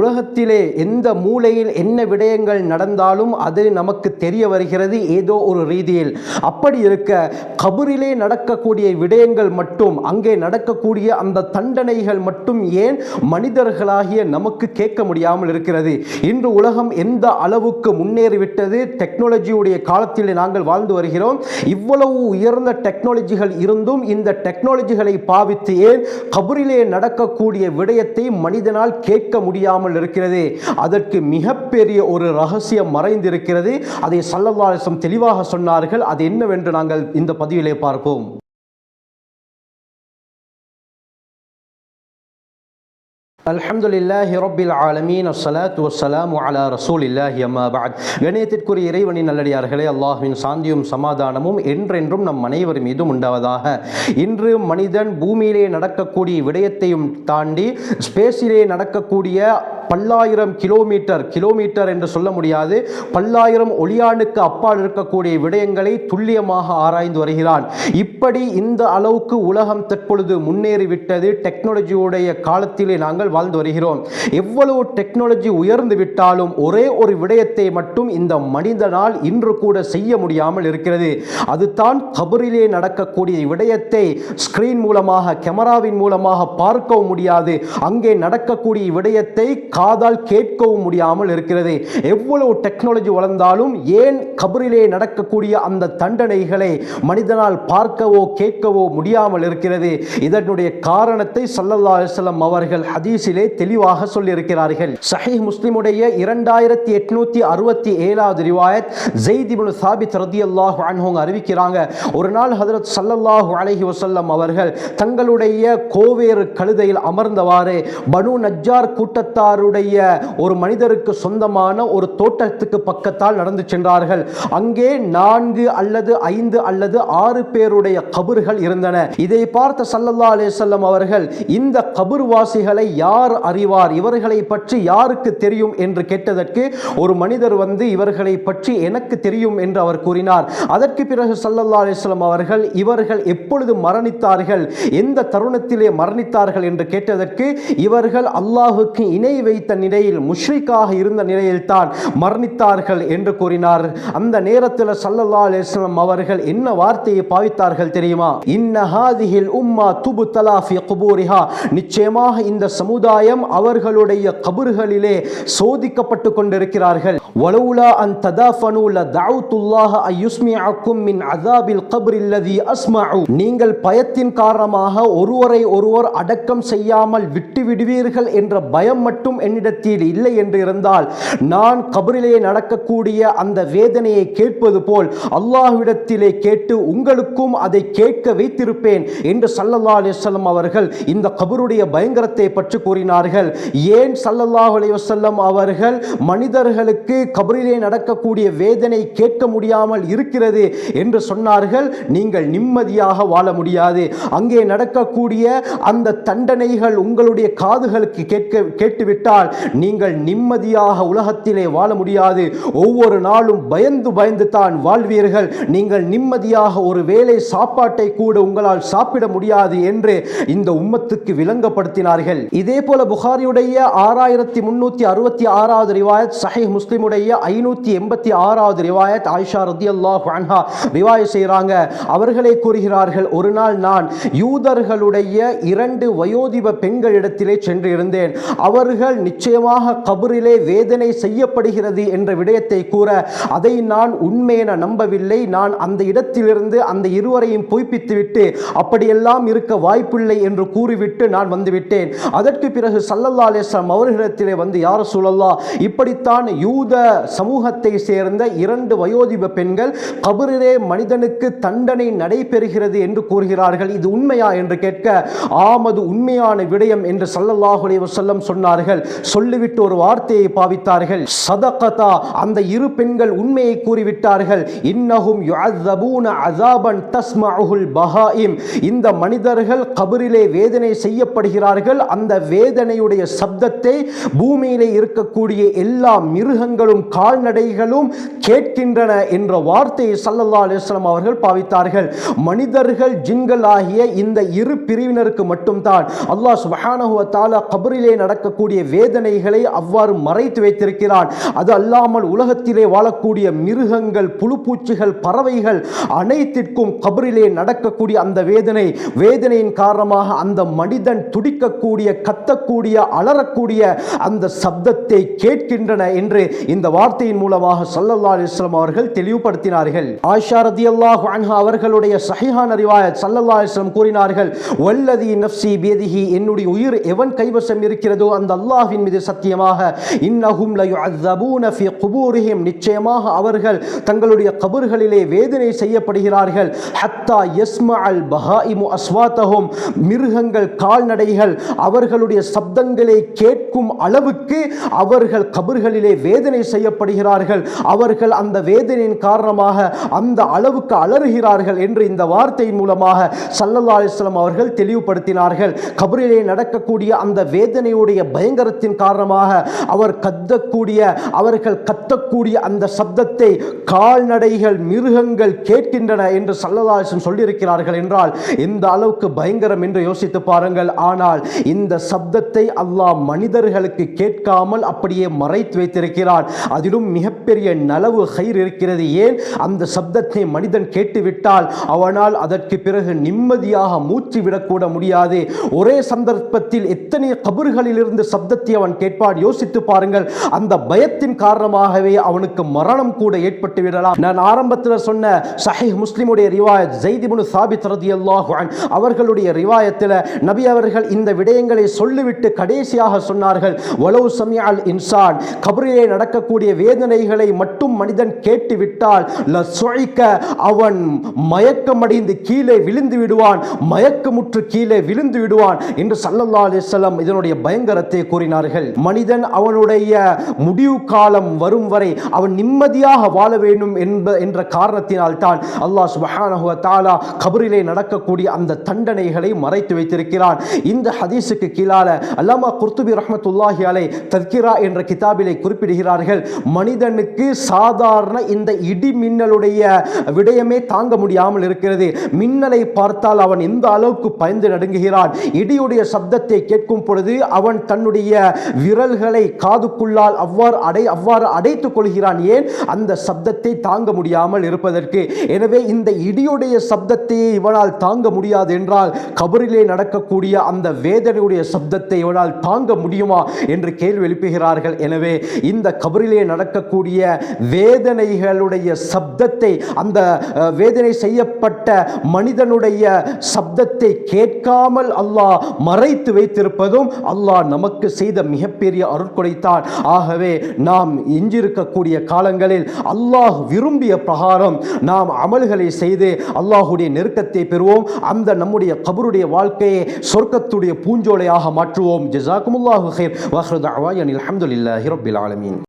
உலகத்திலே எந்த மூலையில் என்ன விடயங்கள் நடந்தாலும் அது நமக்கு தெரிய வருகிறது ஏதோ ஒரு ரீதியில். அப்படி இருக்க கபரிலே நடக்கக்கூடிய விடயங்கள் மட்டும் அங்கே நடக்கக்கூடிய அந்த தண்டனைகள் மட்டும் ஏன் மனிதர்களாகிய நமக்கு கேட்க முடியாமல் இருக்கிறது? இன்று உலகம் எந்த அளவுக்கு முன்னேறிவிட்டது? டெக்னாலஜியுடைய காலத்தில் நாங்கள் வாழ்ந்து வருகிறோம். இவ்வளவு உயர்ந்த டெக்னாலஜிகள் இருந்தும் இந்த டெக்னாலஜிகளை பாவித்து ஏன் கபரிலே நடக்கக்கூடிய விடயத்தை மனிதனால் கேட்க முடியாமல் இல்லாமல் இருக்கிறது. அதற்கு மிகப்பெரிய ஒரு ரகசியம் மறைந்திருக்கிறது. அதை சல்லல்லாசம் தெளிவாக சொன்னார்கள். அது என்னவென்று நாங்கள் இந்த பதிவிலே பார்ப்போம். அல்ஹம்துலில்லாஹி ரொபில் ஆலமீன். அஸ்ஸலாத்து வஸ்ஸலாம் அலா ரசூல் இல்லாஹி அம்மா பாத் கணேயத்திற்குரிய இறைவனின் நல்லடியார்களே அல்லாஹுவின் சாந்தியும் சமாதானமும் என்றென்றும் நம் அனைவர் மீதும் உண்டாவதாக. இன்று மனிதன் பூமியிலே நடக்கக்கூடிய விடயத்தையும் தாண்டி ஸ்பேஸிலே நடக்கக்கூடிய பல்லாயிரம் கிலோமீட்டர் கிலோமீட்டர் என்று சொல்ல முடியாது. பல்லாயிரம் ஒளியாண்டுக்கு அப்பால் இருக்கக்கூடிய விடயங்களை துல்லியமாக ஆராய்ந்து வருகிறான். இப்படி இந்த அளவுக்கு உலகம் தற்பொழுது முன்னேறிவிட்டது. டெக்னாலஜியுடைய காலத்திலே நாங்கள் வாழ்ந்து வருகிறோம். எவ்வளவு டெக்னாலஜி உயர்ந்து விட்டாலும் ஒரே ஒரு விடயத்தை மட்டும் இந்த மனிதனால் இன்று கூட செய்ய முடியாமல் இருக்கிறது. அதுதான் கபரிலே நடக்கக்கூடிய விடயத்தை ஸ்கிரீன் மூலமாக கேமராவின் மூலமாக பார்க்கவும் முடியாது. அங்கே நடக்கக்கூடிய விடயத்தை காதால் கேட்கவும் முடியாமல் இருக்கிறது. எவ்வளவு டெக்னாலஜி வளர்ந்தாலும் ஏன் கபரிலே நடக்கக்கூடிய அந்த தண்டனைகளை மனிதனால் பார்க்கவோ கேட்கவோ முடியாமல் இருக்கிறது? இதனுடைய காரணத்தை சல்லல்லா அலிஸ்லம் அவர்கள் ஹதீஸிலே தெளிவாக சொல்லியிருக்கிறார்கள். சஹி முஸ்லிமுடைய இரண்டாயிரத்தி எட்நூத்தி அறுபத்தி ஏழாவது ரிவாயத் ஜெய்திபுல் சாபித் ரதி அல்லாஹு அன்ஹோங்க அறிவிக்கிறாங்க. ஒரு நாள் ஹதரத் சல்லல்லாஹு அலஹி வசல்லம் அவர்கள் தங்களுடைய கோவேறு கழுதையில் அமர்ந்தவாறு பனு நஜ்ஜார் கூட்டத்தாரு அவருடைய ஒரு மனிதருக்கு சொந்தமான ஒரு தோட்டத்துக்கு பக்கத்தால் நடந்து சென்றார்கள். அங்கே நான்கு அல்லது ஐந்து அல்லது ஆறு பேருடைய கபறுகள் இருந்தன. இதை பார்த்த சல்லல்லா அலிசல்லம் அவர்கள் இந்த கபர்வாசிகளை யார் அறிவார்? இவர்களை பற்றி யாருக்கு தெரியும் என்று கேட்டதற்கு ஒரு மனிதர் வந்து இவர்களை பற்றி எனக்கு தெரியும் என்று அவர் கூறினார். அதற்கு பிறகு சல்லல்லா அலிஸ்லாம் அவர்கள் இவர்கள் எப்பொழுது மரணித்தார்கள்? எந்த தருணத்திலே மரணித்தார்கள் என்று கேட்டதற்கு இவர்கள் அல்லாஹுக்கு இணை வைத்த நிலையில் முஷ்ரிக்காக இருந்த நிலையில்தான் மரணித்தார்கள் என்று கூறினார். அந்த நேரத்தில் சல்லல்லா அலிஸ்லாம் அவர்கள் என்ன வார்த்தையை பாவித்தார்கள் தெரியுமா? இன்னஹாதிஹில் உம்மா துபு தலாஃபி குபூரிஹா. நிச்சயமாக இந்த சமுதாயம் அவர்களுடைய கபர்களிலே சோதிக்கப்பட்டு கொண்டிருக்கிறார்கள். வலவுலா அன் ததாஃபனு லதஅவுத்துல்லாஹ அய்யுஸ்மிஅக்கும் மின் அஸாபில் கப்ரில் லதி அஸ்மஉ நீங்கள் பயத்தின் காரணமாக ஒருவரை ஒருவர் அடக்கம் செய்யாமல் விட்டு விடுவீர்கள் என்ற பயம் மட்டும் என்னிடத்தில் இல்லை என்று இருந்தால் நான் கபரிலே நடக்கக்கூடிய அந்த வேதனையை கேட்பது போல் அல்லாஹ்விடத்திலே கேட்டு உங்களுக்கும் அதை கேட்க வைத்திருப்பேன் என்று சல்லல்லா அலிவசல்லம் அவர்கள் இந்த கபருடைய பயங்கரத்தை பற்றி கூறினார்கள். ஏன் சல்லல்லாஹ் அலிவசல்லம் அவர்கள் மனிதர்களுக்கு கபரிலே நடக்கக்கூடிய வேதனை கேட்க முடியாமல் இருக்கிறது என்று சொன்னார்கள். நீங்கள் நிம்மதியாக வாழ முடியாது. அங்கே நடக்கக்கூடிய அந்த தண்டனைகள் உங்களுடைய காதுகளுக்கு கேட்க கேட்டுவிட்டால் நீங்கள் நிம்மதியாக உலகத்திலே வாழ முடியாது. ஒவ்வொரு நாளும் பயந்து பயந்து தான் வாழ்வீர்கள். நீங்கள் நிம்மதியாக ஒரு வேலை சாப்பாட்டை கூட உங்களால் சாப்பிட முடியாது என்று இந்த உம்மத்துக்கு விளங்கப்படுத்தினார்கள். இதே போல புகாரியுடைய ஆறாயிரத்தி முன்னூத்தி அறுபத்தி ஆறாவது ரிவாயத் சஹி முஸ்லிமுடைய ஐநூத்தி எண்பத்தி ஆறாவது ரிவாயத் ஆயிஷா ரதி அல்லாஹ் அன்ஹா செய்கிறாங்க அவர்களே கூறுகிறார்கள் ஒரு நாள் நான் யூதர்களுடைய இரண்டு வயோதிப பெண்களிடத்திலே சென்று இருந்தேன். அவர்கள் நிச்சயமாக கபரிலே வேதனை செய்யப்படுகிறது என்ற விடயத்தை கூற அதை நான் உண்மையென நம்பவில்லை. நான் அந்த இடத்திலிருந்து அந்த இருவரையும் பொய்ப்பித்துவிட்டு அப்படியெல்லாம் இருக்க வாய்ப்பில்லை என்று கூறிவிட்டு நான் வந்துவிட்டேன். அதற்கு பிறகு சல்லல்லா அலிஸ்லாம் அவர்களிடத்திலே வந்து யார் சூழல்லா இப்படித்தான் யூத சமூகத்தை சேர்ந்த இரண்டு வயோதிப பெண்கள் கபரிலே மனிதனுக்கு தண்டனை நடைபெறுகிறது என்று கூறுகிறார்கள். இது உண்மையா? என்று கேட்க ஆமது உண்மையான விடயம் என்று சல்லல்லாஹுலே வசல்லம் சொன்னார்கள். சொல்லிவிட்டு ஒரு வார்த்தையை பாவித்தார்கள். சதகதா அந்த இரு பெண்கள் உண்மையை கூறிவிட்டார்கள். இன்னஹும் யுஅzzபூன அஸாபன் தஸ்மஉல் பஹாயிம். இந்த மனிதர்கள் கபரிலே வேதனை செய்யப்படுகிறார்கள். அந்த வேதனையுடைய சப்தத்தை பூமியிலே இருக்கக்கூடிய எல்லா மிருகங்களும் கால்நடைகளும் கேட்கின்றன என்ற வார்த்தையை சல்லல்லா அலிஸ்லாம் அவர்கள் பாவித்தார்கள். மனிதர்கள் ஜின்கள் ஆகிய இந்த இரு பிரிவினருக்கு மட்டும்தான். அல்லாஹ் சுபஹானஹுவ தாலா கபரிலே நடக்கக்கூடிய வேதனைகளை அவ்வாறு மறைத்து வைத்திருக்கிறான். அது அல்லாமல் உலகத்திலே வாழக்கூடிய மிருகங்கள் புழுப்பூச்சிகள் பறவைகள் அனைத்திற்கும் கபரிலே நடக்கக்கூடிய அந்த வேதனை. வேதனையின் காரணமாக அந்த மனிதன் துடிக்கக்கூடிய கத்தக்கூடிய அலறக்கூடிய அந்த சப்தத்தை கேட்கின்றன என்று இந்த வார்த்தையின் மூலமாக சல்லல்லா அலிஸ்லாம் அவர்கள் தெளிவுபடுத்தினார்கள். ஆஷா ரதி அல்லாஹ் அவர்களுடைய சஹிஹான் அறிவாய சல்லல்லா அலிஸ்லாம் கூறினார்கள் வல்லதி நப்சி பேதிகி என்னுடைய உயிர் எவன் கைவசம் இருக்கிறதோ அந்த அல்லாஹ்வின் மீது சத்தியமாக இன்னஹும் லயுஅzzபூன ஃபி குபூரிஹிம். நிச்சயமாக அவர்கள் தங்களுடைய கபர்களிலே வேதனை செய்யப்படுகிறார்கள். ஹத்தா யஸ்மஅல் பஹாயிமு அஸ்வாத்தஹும். மிருகங்கள் கால்நடைகள் அவர்களுடைய சப்தங்களை கேட்கும் அளவுக்கு அவர்கள் கபர்களிலே வேதனை செய்யப்படுகிறார்கள். அவர்கள் அந்த வேதனையின் காரணமாக அந்த அளவுக்கு அலறுகிறார்கள் என்று இந்த வார்த்தையின் மூலமாக சல்லல்லா அலிஸ்லாம் அவர்கள் தெளிவுபடுத்தினார்கள். கபரிலே நடக்கக்கூடிய அந்த வேதனையுடைய சப்தத்தின் காரணமாக அவர் கத்தக்கூடிய அவர்கள் கத்தக்கூடிய அந்த சப்தத்தை கால்நடைகள் மிருகங்கள் கேட்கின்றன என்று சல்லதாசன் சொல்லியிருக்கிறார்கள் என்றால் இந்த அளவுக்கு பயங்கரம் என்று யோசித்து பாருங்கள். ஆனால் இந்த சப்தத்தை அல்லாஹ் மனிதர்களுக்கு கேட்காமல் அப்படியே மறைத்து வைத்திருக்கிறான். அதிலும் மிகப்பெரிய நலவு கயிறு இருக்கிறது. ஏன்? அந்த சப்தத்தை மனிதன் கேட்டுவிட்டால் அவனால் அதற்கு பிறகு நிம்மதியாக மூச்சு விடக்கூட முடியாது. ஒரே சந்தர்ப்பத்தில் எத்தனை கபர்களில் இருந்து பற்றி அவன் கேட்பான் யோசித்து பாருங்கள் அந்த பயத்தின் காரணமாகவே அவனுக்கு மரணம் கூட ஏற்பட்டு விடலாம். நான் ஆரம்பத்தில் சொன்ன சஹீஹ் முஸ்லிமுடைய ரிவாயத் ஜெய்திபுனு சாபித் ரதி அன் அவர்களுடைய ரிவாயத்தில் நபி அவர்கள் இந்த விடயங்களை சொல்லிவிட்டு கடைசியாக சொன்னார்கள் வலவு சமியால் இன்சான். கபரிலே நடக்கக்கூடிய வேதனைகளை மட்டும் மனிதன் கேட்டுவிட்டால் ல அவன் மயக்கமடைந்து கீழே விழுந்து விடுவான் மயக்கமுற்று கீழே விழுந்து விடுவான் என்று சல்லல்லா அலிஸ்லாம் இதனுடைய பயங்கரத்தை கூறினார். மாறினார்கள் மனிதன் அவனுடைய முடிவு காலம் வரும் வரை அவன் நிம்மதியாக வாழ வேண்டும் என்ப என்ற காரணத்தினால் தான் அல்லாஹ் சுபஹானஹு தாலா கபரிலே நடக்கக்கூடிய அந்த தண்டனைகளை மறைத்து வைத்திருக்கிறான். இந்த ஹதீஸுக்கு கீழால அல்லாமா குர்துபி ரஹமத்துல்லாஹி அலை தத்கிரா என்ற கிதாபிலே குறிப்பிடுகிறார்கள் மனிதனுக்கு சாதாரண இந்த இடி மின்னலுடைய விடயமே தாங்க முடியாமல் இருக்கிறது. மின்னலை பார்த்தால் அவன் எந்த அளவுக்கு பயந்து நடுங்குகிறான்? இடியுடைய சப்தத்தை கேட்கும் பொழுது அவன் தன்னுடைய விரல்களை காதுக்குள்ளால் அவ்வாறு அடை அவ்வாறு அடைத்துக் கொள்கிறான். ஏன்? அந்த சப்தத்தை தாங்க முடியாமல் இருப்பதற்கு. எனவே இந்த இடியுடைய சப்தத்தை இவனால் தாங்க முடியாது என்றால் கபரிலே நடக்கக்கூடிய அந்த வேதனையுடைய சப்தத்தை இவனால் தாங்க முடியுமா என்று கேள்வி எழுப்புகிறார்கள். எனவே இந்த கபரிலே நடக்கக்கூடிய வேதனைகளுடைய சப்தத்தை அந்த வேதனை செய்யப்பட்ட மனிதனுடைய சப்தத்தை கேட்காமல் அல்லாஹ் மறைத்து வைத்திருப்பதும் அல்லாஹ் நமக்கு செய்த மிகப்பெரிய அருட்கொடைத்தான். ஆகவே நாம் எஞ்சிருக்கக்கூடிய காலங்களில் அல்லாஹ் விரும்பிய பிரகாரம் நாம் அமல்களை செய்து அல்லாஹுடைய நெருக்கத்தை பெறுவோம். அந்த நம்முடைய கபருடைய வாழ்க்கையை சொர்க்கத்துடைய பூஞ்சோலையாக மாற்றுவோம். ஜசாக்குமுல்லாஹு ஹைர் வஹ்ரு தஅவாயனில் அல்ஹம்துலில்லாஹி ரபில் ஆலமீன்.